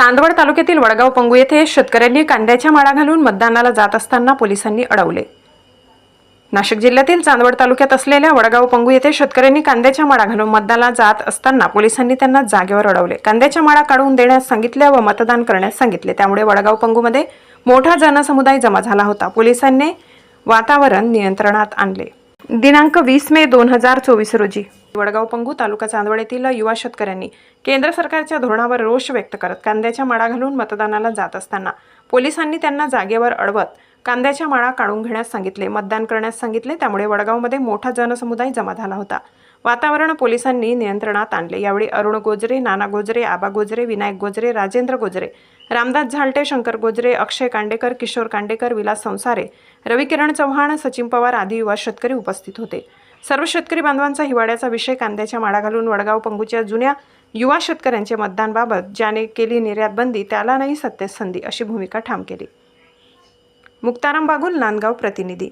चांदवड तालुक्यातील वडगाव पंगू येथे शेतकऱ्यांनी कांद्याच्या माळा घालून मतदानाला जात असताना पोलिसांनी अडवले. नाशिक जिल्ह्यातील चांदवड तालुक्यात असलेल्या वडगाव पंगू येथे शेतकऱ्यांनी कांद्याच्या माळा घालून मतदानाला जात असताना पोलिसांनी त्यांना जागेवर अडवले. कांद्याच्या माळा काढून देण्यास सांगितल्या व मतदान करण्यास सांगितले. त्यामुळे वडगाव पंगूमध्ये मोठा जनसमुदाय जमा झाला होता. पोलिसांनी वातावरण नियंत्रणात आणले. दिनांक वीस मे दोन हजार चोवीस रोजी. वडगाव पंगू तालुका चांदवड येथील युवा शेतकऱ्यांनी केंद्र सरकारच्या धोरणावर रोष व्यक्त करत कांद्याच्या माळा घालून मतदानाला जात असताना पोलिसांनी त्यांना जागेवर अडवत कांद्याच्या माळा काढून घेण्यास सांगितले मतदान करण्यास सांगितले. त्यामुळे वडगावमध्ये मोठा जनसमुदाय जमा झाला होता. वातावरण पोलिसांनी नियंत्रणात आणले. यावेळी अरुण गोजरे नाना गोजरे आबा गोजरे विनायक गोजरे राजेंद्र गोजरे रामदास झालटे शंकर गोजरे अक्षय कांडेकर किशोर कांडेकर विलास संसारे रविकिरण चव्हाण सचिन पवार आदी युवा शेतकरी उपस्थित होते. सर्व शेतकरी बांधवांचा हिवाळ्याचा विषय कांद्याच्या माळा घालून वडगाव पंगूच्या जुन्या युवा शेतकऱ्यांचे मतदानबाबत ज्याने केली निर्यात बंदी त्याला नाही सत्यसंधी संधी अशी भूमिका ठाम केली. मुक्ताराम बागुल नांदगाव प्रतिनिधी.